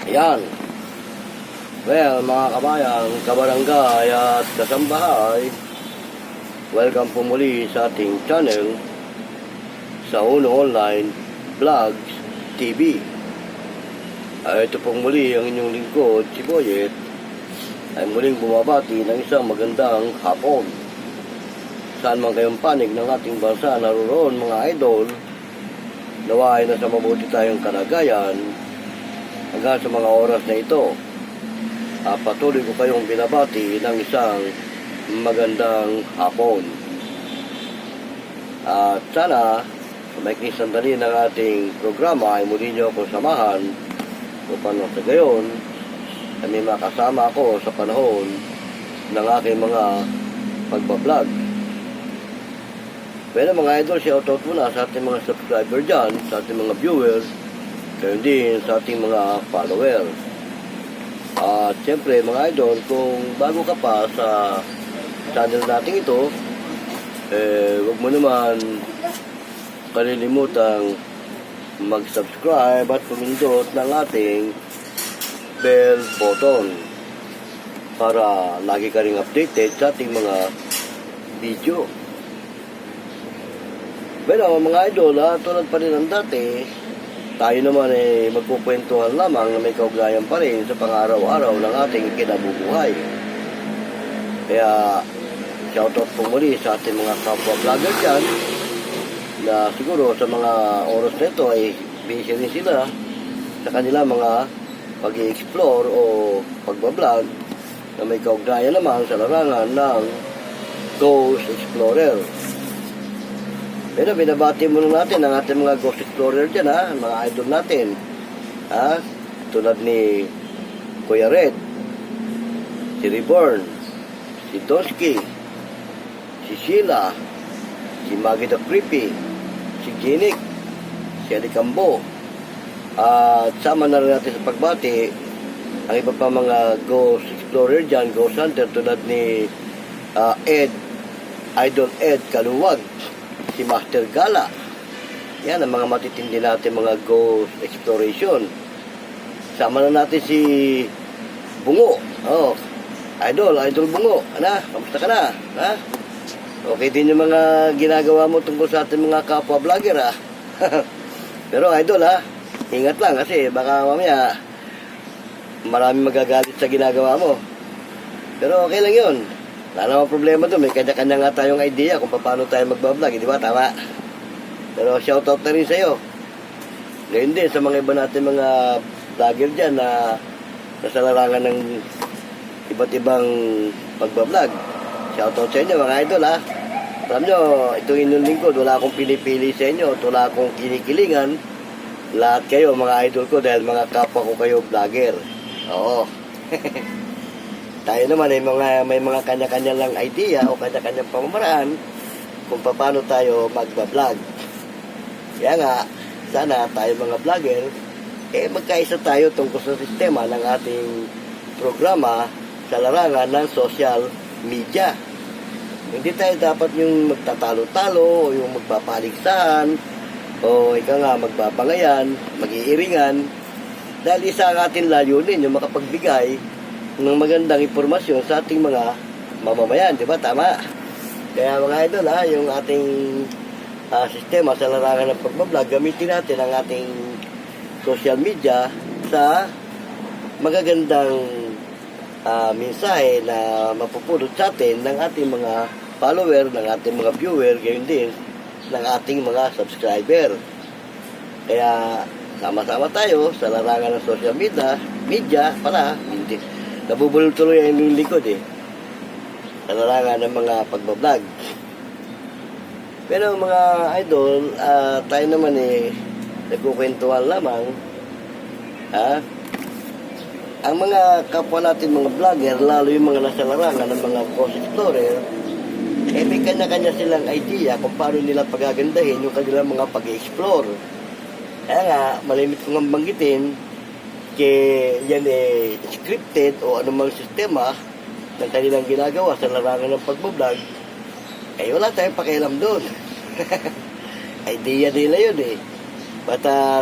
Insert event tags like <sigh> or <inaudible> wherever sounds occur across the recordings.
Ayan. Well, mga kabayan, kabarangay at kasambahay, welcome po muli sa ating channel sa Uno Online Vlogs TV. Ah, ito pong muli ang inyong lingkod, si Boyet, ay muling bumabati ng isang magandang hapon. Saan man kayong panig ng ating bansa naroon mga idol, nawahay na sa mabuti tayong kalagayan hanggang sa mga oras na ito. Ah, patuloy ko kayong binabati ng isang magandang hapon. At sana, sa maikling sandali ng ating programa ay muli niyo akong samahan upang sa gayon kami makasama ako sa panahon ng aking mga pagbablog. Pero mga idol, shoutout muna sa ating mga subscriber dyan, sa ating mga viewers, gayon din sa ating mga followers. At siyempre mga idol, kung bago ka pa sa channel natin ito, eh, huwag mo naman kalilimutang mag-subscribe at pumindot ng ating bell button para lagi ka rin updated sa ating mga video. Pero mga idol, ha, tulad pa rin ng dati, tayo naman ay magkukwentuhan lamang na may kaugnayan pa rin sa pang-araw-araw ng ating kinabubuhay. Kaya, shoutout po muli sa ating mga kapwa vlogger dyan na siguro sa mga oras na ito ay busy rin sila sa kanila mga pag explore o pagbablog na may kaugnayan naman sa larangan ng Ghost Explorer. Pero binabati muna natin ang ating mga Ghost Explorer dyan ha, mga idol natin. Ha? Tulad ni Kuya Red, si Reborn, si Toski, si Sheila, si Maggie the Creepy, si Ginik, si Alicambo. At sama na rin natin sa pagbati ang iba pa mga Ghost Explorer dyan, Ghost Hunter tulad ni ah, Ed, Idol Ed Kaluwag, si Master Gala. Yan ang mga matitindi natin mga Ghost Exploration. Sama na natin si Bungo. Oh, Idol, Idol Bungo. Ano, kamusta ka na? Ha? Okay din yung mga ginagawa mo tungkol sa ating mga kapwa vlogger ha. <laughs> Pero idol ha, ingat lang kasi baka mamaya marami magagalit sa ginagawa mo. Pero okay lang yun. Wala namang problema doon. May kanya-kanya nga tayong idea kung paano tayo magbablog. Di ba? Tama. Pero shoutout na rin sa'yo. Ngayon din sa mga iba natin mga vlogger dyan na nasa larangan ng iba't ibang pagbablog. Shoutout sa inyo mga idol ha. Alam nyo, itong inyong lingkod, wala akong pinipili sa inyo wala akong kinikilingan. Lahat kayo mga idol ko dahil mga kapwa ko kayo vlogger. Oo. <laughs> Tayo naman ay mga, may mga kanya-kanya lang idea o kanya-kanyang pamamaraan kung paano tayo magbablog. Kaya nga, sana tayo mga vlogger, eh magkaisa tayo tungkol sa sistema ng ating programa sa larangan ng social media. Hindi tayo dapat yung magtatalo-talo o yung magpapaligsahan o ika nga magbabangayan, mag-iiringan dahil isa ang ating layunin yung makapagbigay ng magandang impormasyon sa ating mga mamamayan, di ba? Tama. Kaya mga idol ha, yung ating ah, sistema sa larangan ng pagbablog, gamitin natin ang ating social media sa magagandang ah, mensahe na mapupulot sa atin ng ating mga follower, ng ating mga viewer, gayon din ng ating mga subscriber. Kaya sama-sama tayo sa larangan ng social media, media para hindi nabubulol tuloy ang inyong likod eh. Sa larangan ng mga pagbablog. Pero mga idol, ah, tayo naman eh nagkukwentuhan lamang. Ha? Ang mga kapwa natin mga vlogger, lalo yung mga nasa larangan ng mga ghost explorer, eh may kanya-kanya silang idea kung paano nila pagagandahin yung kanilang mga pag-explore. Kaya nga, malimit ko nga banggitin, kaya yan eh scripted o anumang sistema ng kanilang ginagawa sa larangan ng pagbablog, eh wala tayong pakialam doon. <laughs> idea nila yun eh. But uh,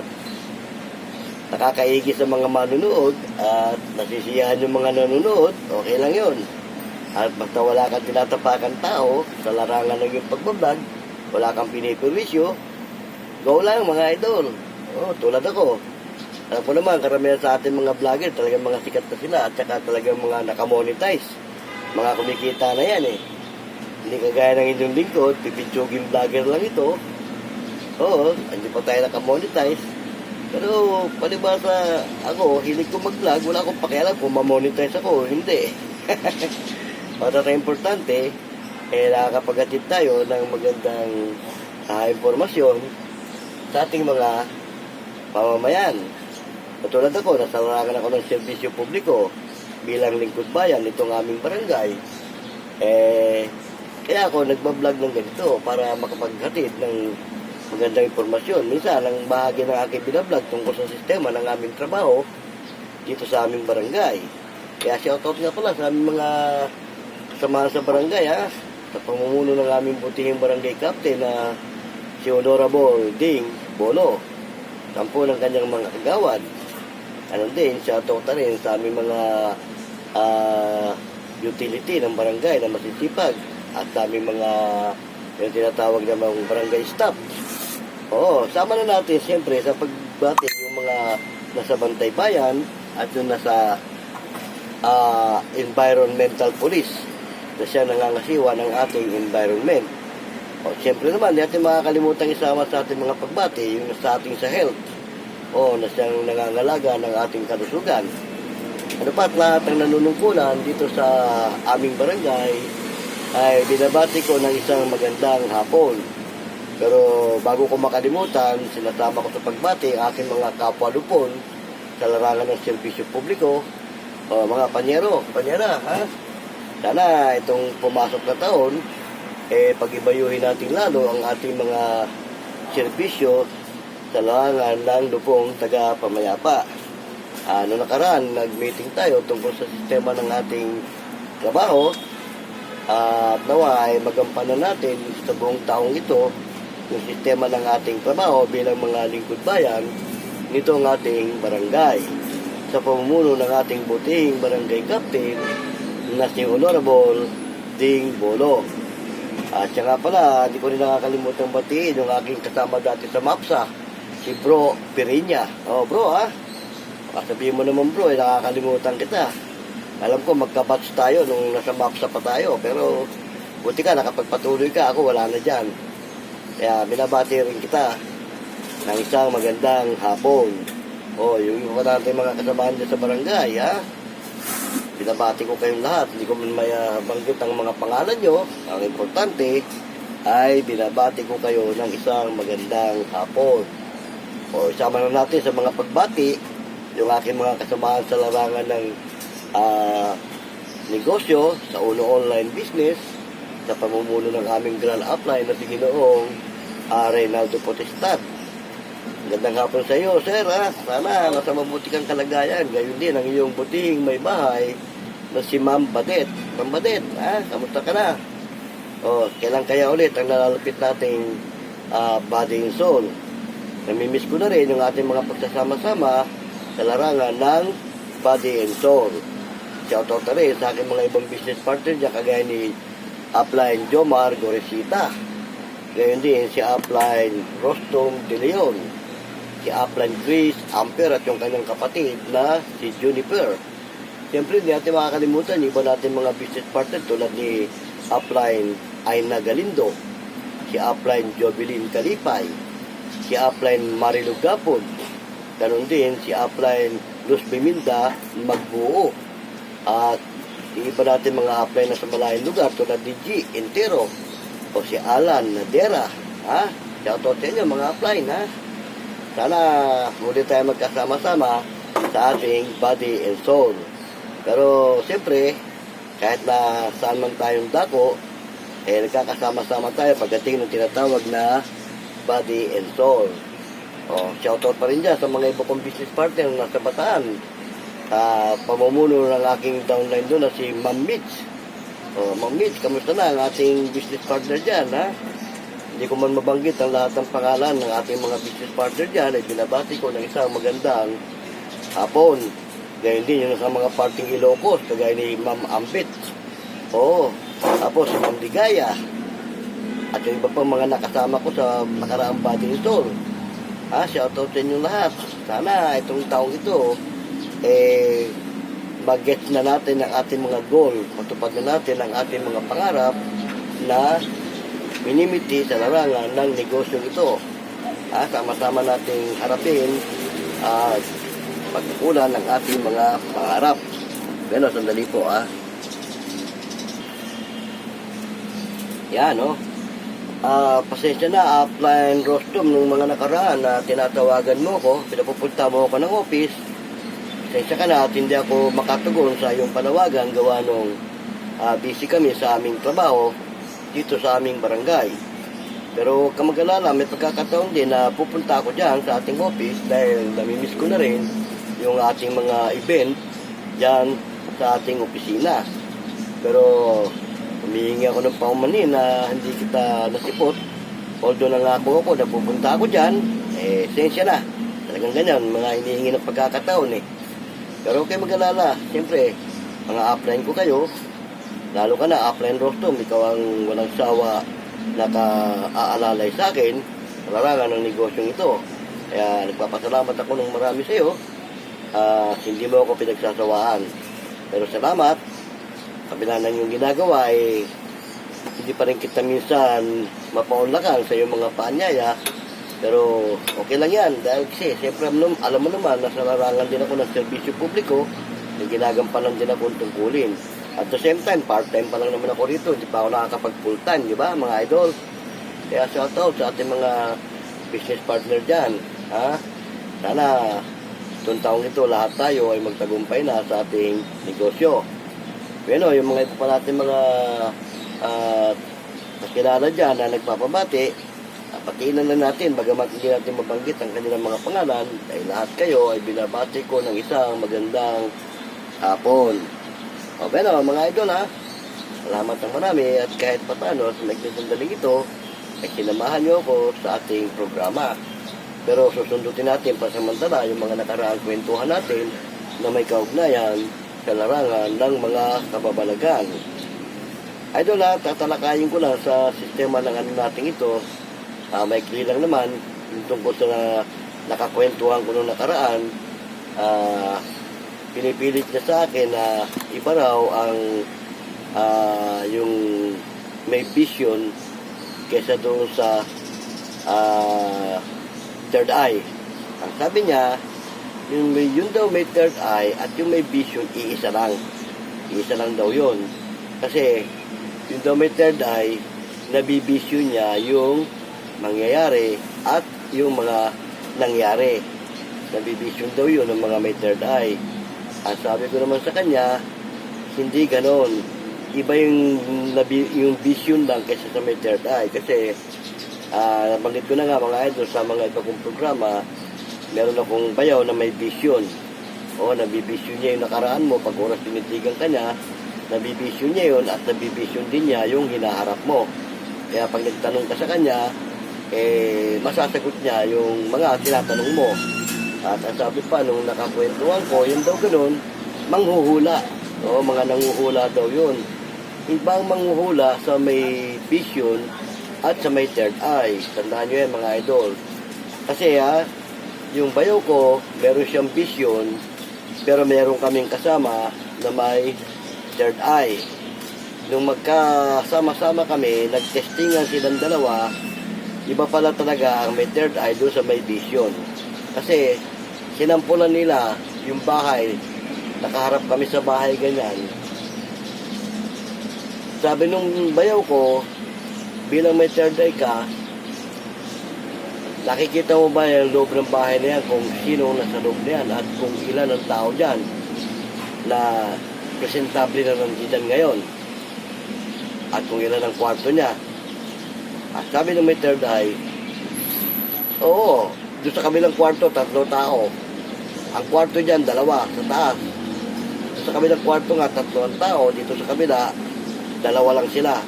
nakakaigi sa mga manunood at nasisiyahan yung mga nanonood, okay lang yun. At basta wala kang tinatapakan tao sa larangan ng iyong pagbablog, wala kang piniperwisyo, go lang mga idol. Oh, tulad ako. Alam ko naman, karamihan sa ating mga vlogger, talagang mga sikat na sila at saka talagang mga nakamonetize. Mga kumikita na yan eh. Hindi kagaya ng inyong lingkod, pipitsugin vlogger lang ito. Oo, hindi pa tayo nakamonetize. Pero palibasa ako, hilig ko mag-vlog, wala akong pakialam kung mamonetize ako hindi. <laughs> Para na importante, eh nakakapaghatid tayo ng magandang ah, impormasyon sa ating mga pamamayan. Katulad ako, nasa larangan ako ng serbisyo publiko bilang lingkod bayan itong aming barangay. Eh, kaya ako nagbablog ng ganito para makapaghatid ng magandang informasyon. Minsan, ang bahagi ng aking binablog tungkol sa sistema ng aming trabaho dito sa aming barangay. Kaya shoutout nga pala sa aming mga samahan sa barangay ha. Sa pamumuno ng aming butihing barangay captain na si Honorable Ding Bolo. Sampo ng kanyang mga kagawad. Ano din, shoutout na rin sa aming mga ah, utility ng barangay na masisipag at sa aming mga yung tinatawag na mga barangay staff. Oo, sama na natin siyempre sa pagbati yung mga nasa Bantay Bayan at yung nasa ah, environmental police na siya nangangasiwa ng ating environment. O, siyempre naman, di natin makakalimutan isama sa ating mga pagbati, yung sa ating sa health. O, na siyang nangangalaga ng ating kalusugan. Ano pa, at lahat ng nanunungkulan dito sa aming barangay ay binabati ko ng isang magandang hapon. Pero bago ko makalimutan, sinasama ko sa pagbati ang aking mga kapwa lupon sa larangan ng serbisyo publiko. O, mga panyero, panyera, ha? Sana itong pumasok na taon, eh, pag-ibayuhin natin lalo ang ating mga serbisyo sa larangan ng lupong taga-pamayapa. Ah, noong nakaraan, nag-meeting tayo tungkol sa sistema ng ating trabaho at nawa ay magampanan natin sa buong taong ito yung sistema ng ating trabaho bilang mga lingkod bayan nito ang ating barangay sa pamumuno ng ating butihing barangay captain na si Honorable Ding Bolo. At siya nga pala, hindi ko rin nakakalimutan batiin yung aking kasama dati sa MAPSA, si Bro Perinya. Oh, bro ha? Baka sabihin mo naman bro, eh, nakakalimutan kita. Alam ko magkabatch tayo nung nasa MAPSA pa tayo, pero buti ka, nakapagpatuloy ka, ako wala na dyan. Kaya binabati rin kita ng isang magandang hapon. O, yung iba natin mga kasamahan dyan sa barangay, ha? Binabati ko kayong lahat. Hindi ko man may ah, banggit ang mga pangalan nyo. Ang importante ay binabati ko kayo ng isang magandang hapon. O, isama na natin sa mga pagbati yung aking mga kasamahan sa larangan ng ah, negosyo sa uno online business sa pamumuno ng aming grand upline na si Ginoong uh, Reynaldo Potestad. Gandang hapon sa iyo, sir. Ha? Sana nasa mabuti kang kalagayan. Gayon din ang iyong butihing may bahay na si Ma'am Badet. Ma'am Badet, ha? kamusta ka na? O, kailan kaya ulit ang nalalapit nating ah, body and soul? Namimiss ko na rin yung ating mga pagsasama-sama sa larangan ng body and soul. Shoutout na rin sa aking mga ibang business partner dyan, kagaya ni Upline Jomar Goresita. Gayon din si Upline Rostom De Leon. Si Upline Chris Amper at yung kanyang kapatid na si Juniper. Siyempre, hindi natin makakalimutan iba natin mga business partner tulad ni Upline Aina Galindo, si Upline Jovelyn Kalipay, si Upline Marilu Gapon, Ganon din si Upline Luz Biminda Magbuo. At yung iba natin mga upline na sa malayang lugar tulad ni G. Intero o si Alan Nadera. Ha? Shoutout sa inyo mga upline ha. Sana muli tayo magkasama-sama sa ating body and soul. Pero siyempre, kahit na saan man tayong dako, eh nagkakasama-sama tayo pagdating ng tinatawag na body and soul. Oh, shoutout pa rin dyan sa mga iba kong business partner na nasa Bataan. Sa pamumuno ng aking downline doon na si Ma'am Mitch. Oh, Ma'am Mitch, kamusta na ang ating business partner dyan, ha? Hindi ko man mabanggit ang lahat ng pangalan ng ating mga business partner dyan ay binabati ko ng isang magandang hapon. Gayun din yung sa mga parting Ilocos, kagaya ni Ma'am Ambit. Oo. Tapos si Ma'am Ligaya. At yung iba pang mga nakasama ko sa nakaraang body tour. Ha, shoutout sa inyo lahat. Sana itong taong ito, eh, mag-get na natin ang ating mga goal. Matupad na natin ang ating mga pangarap na minimiti sa larangan ng negosyo ito. Ha, sama-sama nating harapin at pagkukulan ng ating mga pangarap. Pero sandali po ah. Yan no. Ah, pasensya na, upline rostrum nung mga nakaraan na tinatawagan mo ko, pinapupunta mo ako ng office. Pasensya ka na at hindi ako makatugon sa iyong panawagan gawa nung ah, busy kami sa aming trabaho dito sa aming barangay. Pero huwag ka mag-alala, may pagkakataon din na pupunta ako dyan sa ating office dahil namimiss ko na rin yung ating mga event dyan sa ating opisina. Pero humihingi ako ng paumanin na hindi kita nasipot. Although nangako ako na pupunta ako dyan, eh, sensya na. Talagang ganyan, mga hinihingi ng pagkakataon eh. Pero kayo mag-alala, siyempre, mga upline ko kayo, lalo ka na, upline rostrum, ikaw ang walang sawa naka-aalalay sa akin, larangan ng negosyong ito. Kaya nagpapasalamat ako ng marami sa iyo. Ah, hindi mo ako pinagsasawaan. Pero salamat, kabila ng yung ginagawa ay hindi pa rin kita minsan mapaunlakan sa iyong mga paanyaya. Pero okay lang yan dahil kasi siyempre alam, mo naman nasa larangan din ako ng serbisyo publiko may ginagampanan din ako tungkulin. At the same time, part-time pa lang naman ako rito. Hindi pa ako nakakapag full-time, di ba mga idol? Kaya shout out sa ating mga business partner dyan. Ha? Sana itong taong ito, lahat tayo ay magtagumpay na sa ating negosyo. Bueno, yung mga iba pa natin mga uh, nakilala dyan na nagpapabati, uh, patiin na natin, bagamat hindi natin mabanggit ang kanilang mga pangalan, ay lahat kayo ay binabati ko ng isang magandang hapon. O, pero mga idol ha, salamat ng marami at kahit pa paano sa nagsasandaling ito, ay sinamahan niyo ako sa ating programa. Pero susundutin natin pasamantala yung mga nakaraang kwentuhan natin na may kaugnayan larangan ng mga kababalagan. Idol ha, tatalakayin ko lang sa sistema ng ano natin ito. Uh, may lang naman yung tungkol sa na, nakakwentuhan ko nung nakaraan. Ah, pinipilit niya sa akin na iba raw ang ah, yung may vision kesa doon sa ah, third eye. Ang sabi niya, yung, may, yun daw may third eye at yung may vision, iisa lang. Iisa lang daw yun. Kasi, yung daw may third eye, nabivision niya yung mangyayari at yung mga nangyari. Nabivision daw yun ng mga may third eye. Ang sabi ko naman sa kanya, hindi ganon. Iba yung, yung vision lang kaysa sa may third eye. Kasi, ah nabanggit ko na nga mga idol sa mga iba kong programa, meron akong bayaw na may vision. O, nabivision niya yung nakaraan mo pag oras tinitigan ka niya, nabivision niya yun at nabivision din niya yung hinaharap mo. Kaya pag nagtanong ka sa kanya, eh, masasagot niya yung mga tinatanong mo. At ang sabi pa, nung nakakwentuhan ko, yun daw ganun, manghuhula. O, mga nanguhula daw yun. Ibang manghuhula sa may vision at sa may third eye. Tandaan nyo yan mga idol. Kasi ha, yung bayaw ko, meron siyang vision, pero meron kaming kasama na may third eye. Nung magkasama-sama kami, nagtestingan silang dalawa, iba pala talaga ang may third eye doon sa may vision. Kasi sinampulan nila yung bahay, nakaharap kami sa bahay ganyan. Sabi nung bayaw ko, bilang may third eye ka, nakikita mo ba yung loob ng bahay na yan kung sino ang nasa loob na yan at kung ilan ang tao dyan na presentable na nandiyan ngayon at kung ilan ang kwarto niya. At sabi ng may third eye, oo, doon sa kabilang kwarto, tatlo tao. Ang kwarto dyan, dalawa, sa taas. Doon sa kabilang kwarto nga, tatlo ang tao. Dito sa kabila, dalawa lang sila.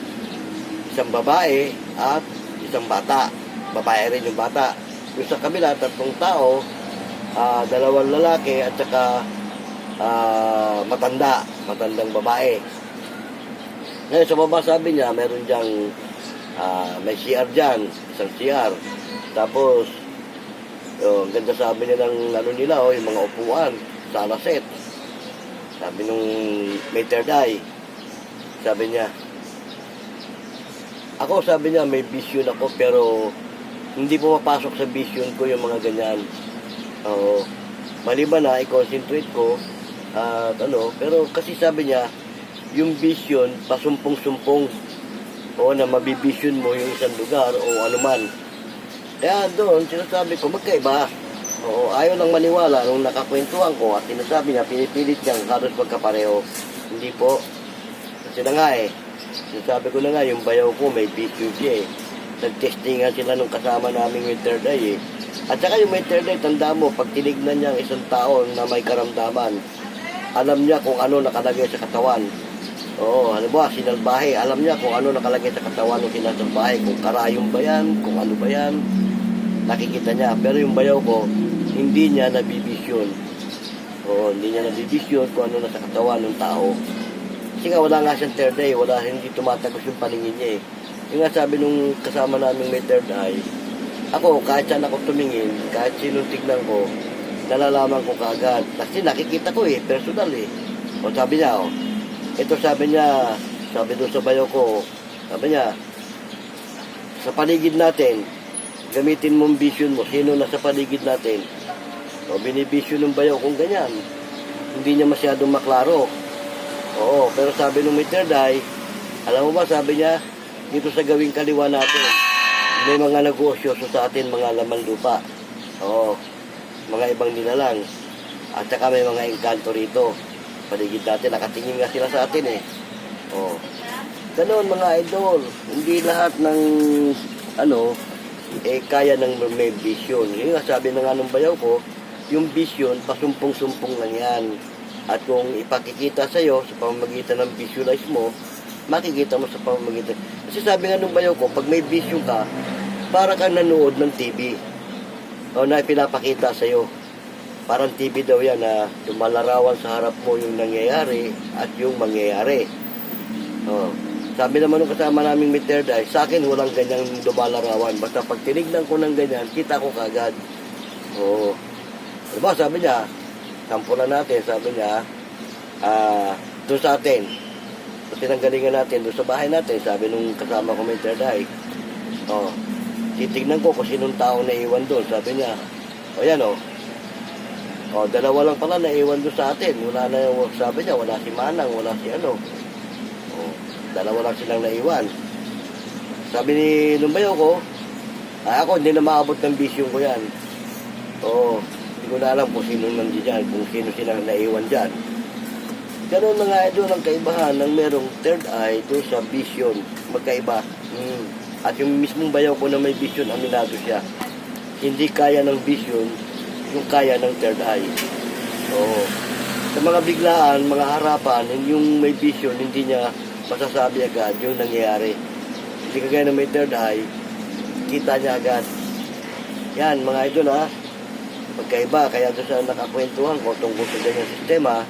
Isang babae at isang bata. Babae rin yung bata. Doon sa kabila, tatlong tao. ah, dalawang lalaki at saka ah, matanda, matandang babae. Ngayon sa baba sabi niya, meron diyang ah, may CR dyan, isang CR. Tapos, oh, ang ganda sabi niya ng ano nila, oh, yung mga upuan, sala set. Sabi nung may third eye, sabi niya, ako sabi niya, may vision ako pero hindi pumapasok sa vision ko yung mga ganyan. Oo. Maliban na, i-concentrate ko at ano, pero kasi sabi niya, yung vision, pasumpong-sumpong o na mabivision mo yung isang lugar o anuman. Kaya doon, sinasabi ko, magkaiba. Oo, ayaw lang maniwala nung nakakwentuhan ko at sinasabi niya, pinipilit niyang halos magkapareho. Hindi po. Kasi na nga eh, sinasabi ko na nga, yung bayaw ko may vision siya eh. Nag-testing nga sila nung kasama namin yung third eye eh. At saka yung third eye, tanda mo, pag tinignan niya ang isang tao na may karamdaman, alam niya kung ano nakalagay sa katawan. Oo, ano ba, sinalbahe, alam niya kung ano nakalagay sa katawan ng sinasalbahe, kung karayong ba yan, kung ano ba yan, nakikita niya. Pero yung bayaw ko, hindi niya nabibisyon. Oo, hindi niya nabibisyon kung ano nasa katawan ng tao. Kasi nga wala nga siyang third eye, wala, hindi tumatagos yung paningin niya eh. Yung nga sabi nung kasama namin may third eye, ako, kahit saan ako tumingin, kahit sinong tignan ko, nalalaman ko kaagad. Kasi nakikita ko eh, personal eh. O sabi niya, oh, ito sabi niya, sabi doon sa bayo ko, sabi niya, sa paligid natin, gamitin mong vision mo, sino nasa paligid natin. O binivision ng bayo kung ganyan. Hindi niya masyadong maklaro. Oo, pero sabi nung may third alam mo ba, sabi niya, dito sa gawing kaliwa natin, may mga nag-uosyoso sa atin, mga laman lupa. Oo, mga ibang nilalang. At saka may mga engkanto rito. Paligid natin, nakatingin nga sila sa atin eh. Oo. Ganon mga idol, hindi lahat ng ano, eh kaya ng may vision. Yung nga sabi na nga ng bayaw ko, yung vision, pasumpong-sumpong lang yan. At kung ipakikita sa'yo sa pamamagitan ng visualize mo, makikita mo sa pamamagitan. Kasi sabi nga nung bayaw ko, pag may vision ka, para kang nanood ng TV. O na pinapakita sa'yo. Parang TV daw yan na lumalarawan sa harap mo yung nangyayari at yung mangyayari. O, sabi naman nung kasama naming may third sa akin walang ganyang lumalarawan. Basta pag tinignan ko ng ganyan, kita ko kagad. Oo. Diba, sabi niya, sampulan natin, sabi niya, ah, doon sa atin, pinanggalingan natin, doon sa bahay natin, sabi nung kasama ko may eye, oh, titignan ko kung sinong tao na iwan doon, sabi niya, o yan o, oh, dalawa lang pala na iwan doon sa atin, wala na, sabi niya, wala si Manang, wala si ano, oh, dalawa lang silang naiwan. Sabi ni Lumbayo ko, ay ako hindi na maabot ng vision ko yan. Oo, hindi ko na alam kung sino nandiyan dyan, kung sino silang naiwan dyan. Ganun mga idol ang kaibahan ng merong third eye doon sa vision. Magkaiba. Mm. At yung mismong bayaw ko na may vision, aminado siya. Hindi kaya ng vision yung kaya ng third eye. Oo. Sa mga biglaan, mga harapan, yung may vision, hindi niya masasabi agad yung nangyayari. Hindi kagaya ng may third eye, kita niya agad. Yan, mga idol ha. Magkaiba, kaya doon sa nakakwentuhan ko tungkol sa ganyang sistema,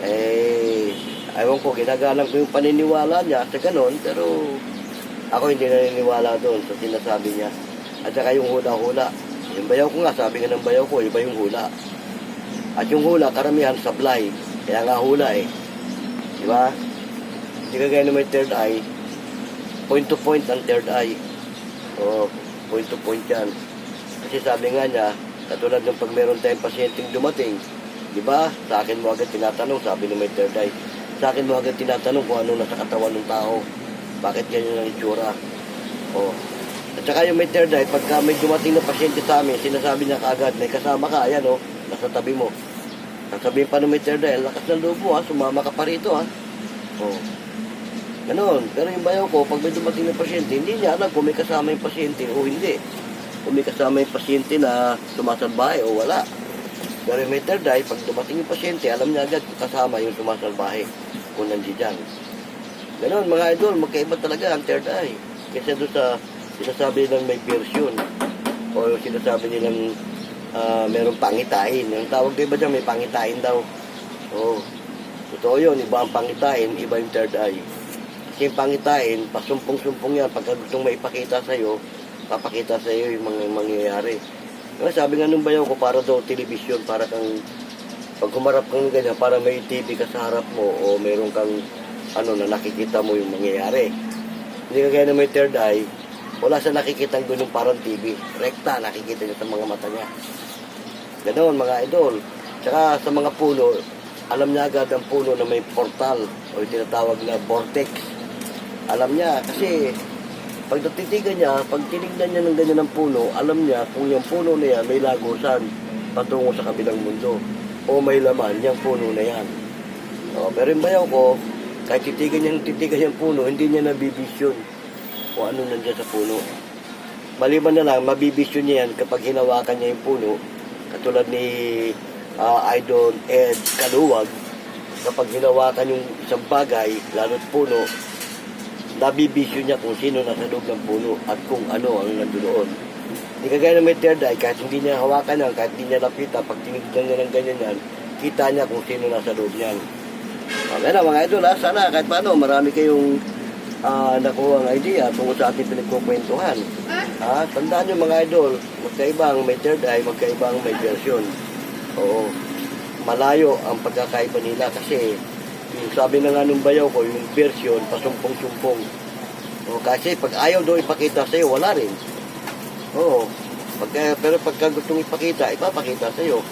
eh, ayaw ko, ginagalang ko yung paniniwala niya sa ganon, pero ako hindi naniniwala doon sa sinasabi niya. At saka yung hula-hula. Yung bayaw ko nga, sabi nga ng bayaw ko, iba yung hula. At yung hula, karamihan supply. Kaya nga hula eh. Di ba? Hindi ka gaya may third eye. Point to point ang third eye. Oo, point to point yan. Kasi sabi nga niya, katulad ng pag meron tayong pasyenteng dumating, di ba? Sa akin mo agad tinatanong, sabi ng may third eye. Sa akin mo agad tinatanong kung ano nasa katawan ng tao. Bakit ganyan ang itsura? Oo. At saka yung may third eye, pagka may dumating na pasyente sa amin, sinasabi niya kaagad, may kasama ka, ayan o, nasa tabi mo. Sasabihin pa ng may third eye, "Ang lakas ng loob mo ha, sumama ka pa rito ha. Oo. Ganon. Pero yung bayaw ko, pag may dumating na pasyente, hindi niya alam kung may kasama yung pasyente o hindi. Kung may kasama yung pasyente na sumasalbahe o wala. Third eye, pag dumating yung pasyente, alam niya agad kung kasama yung sumasalbahe kung nandiyan. Ganon, mga idol, magkaiba talaga ang third eye. Kasi doon sa sinasabi nilang may version o sinasabi nilang ah, merong pangitain. Ang tawag din ba dyan, may pangitain daw. Oo. Totoo yun, iba ang pangitain, iba yung third eye. Kasi yung pangitain, pasumpong-sumpong yan. Pagka gustong maipakita sa'yo, papakita sa'yo yung mga mangyayari. Kaya sabi nga nung bayaw ko, para daw television, para kang, pag humarap kang ganyan, para may TV ka sa harap mo, o meron kang, ano, na nakikita mo yung mangyayari. Hindi ka gaya na may third eye, wala sa nakikita doon yung parang TV. Rekta, nakikita niya sa mga mata niya. Ganoon, mga idol. Tsaka sa mga puno, alam niya agad ang puno na may portal o tinatawag na vortex. Alam niya kasi pag natitigan niya, pag tinignan niya ng ganyan ng puno, alam niya kung yung puno na yan may lagusan patungo sa kabilang mundo o may laman yung puno na yan. O, pero yung bayaw ko, kahit titigan niya ng titigan yung puno, hindi niya nabibisyon kung ano nandiyan sa puno. Maliban na lang, mabibisyon niya yan kapag hinawakan niya yung puno, katulad ni ah, Idol Ed Kaluwag, kapag hinawakan yung isang bagay, lalo't puno, nabibisyon niya kung sino nasa loob ng puno at kung ano ang nandoon. Hindi kagaya ng may third eye, kahit hindi niya hawakan yan, kahit hindi niya lapitan, pag tinignan niya ng ganyan yan, kita niya kung sino nasa loob niyan. Okay na mga idol ha, sana kahit paano marami kayong ah, nakuha ang idea tungkol sa ating pinagkukwentuhan. Ha? Tandaan nyo mga idol, magkaibang may third eye, magkaibang may version. Oo. Malayo ang pagkakaiba nila kasi yung sabi na nga nung bayaw ko, yung version, pasumpong-sumpong. O, kasi pag ayaw daw ipakita sa'yo, wala rin. Oo. Pagka, pero pagka gustong ipakita, ipapakita sa'yo.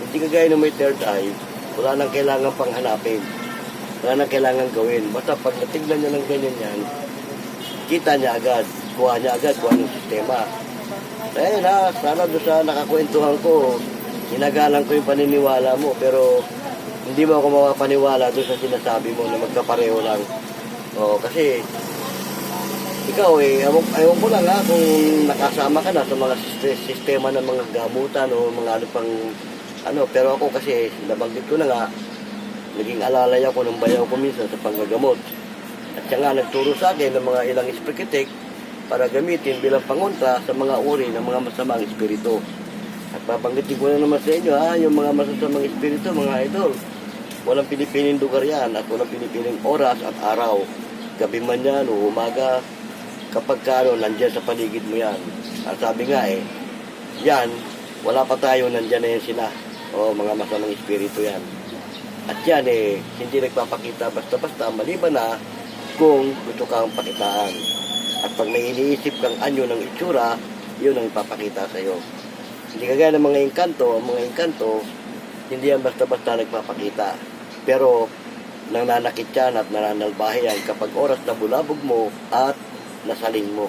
Hindi kagaya ng may third eye, wala nang kailangan pang hanapin. Wala nang kailangan gawin. Basta pag natignan niya ng ganyan yan, kita niya agad, kuha niya agad kung anong sistema. Eh na, sana doon sa nakakwentuhan ko, hinagalang ko yung paniniwala mo, pero hindi mo ako mapapaniwala doon sa sinasabi mo na magkapareho lang. Oo, kasi ikaw eh, ewan, ewan ko lang ha, kung nakasama ka na sa mga siste- sistema ng mga gamutan o mga ano pang ano, pero ako kasi nabanggit ko na nga, naging alalay ako ng bayaw ko minsan sa panggagamot. At siya nga nagturo sa akin ng mga ilang esprikitik para gamitin bilang pangontra sa mga uri ng mga masamang espiritu. At babanggitin ko na naman sa inyo ha, yung mga masasamang espiritu, mga idol. Walang pinipiling lugar yan at walang pinipiling oras at araw. Gabi man yan o umaga, kapag ka ano, nandyan sa paligid mo yan. At sabi nga eh, yan, wala pa tayo, nandyan na yan sila. O mga masamang espiritu yan. At yan eh, hindi nagpapakita basta-basta, maliban na kung gusto kang pakitaan. At pag may iniisip kang anyo ng itsura, yun ang ipapakita sa'yo. Hindi kagaya ng mga engkanto, ang mga engkanto, hindi yan basta-basta nagpapakita. Pero nananakit yan at nananalbahe yan kapag oras na bulabog mo at nasaling mo.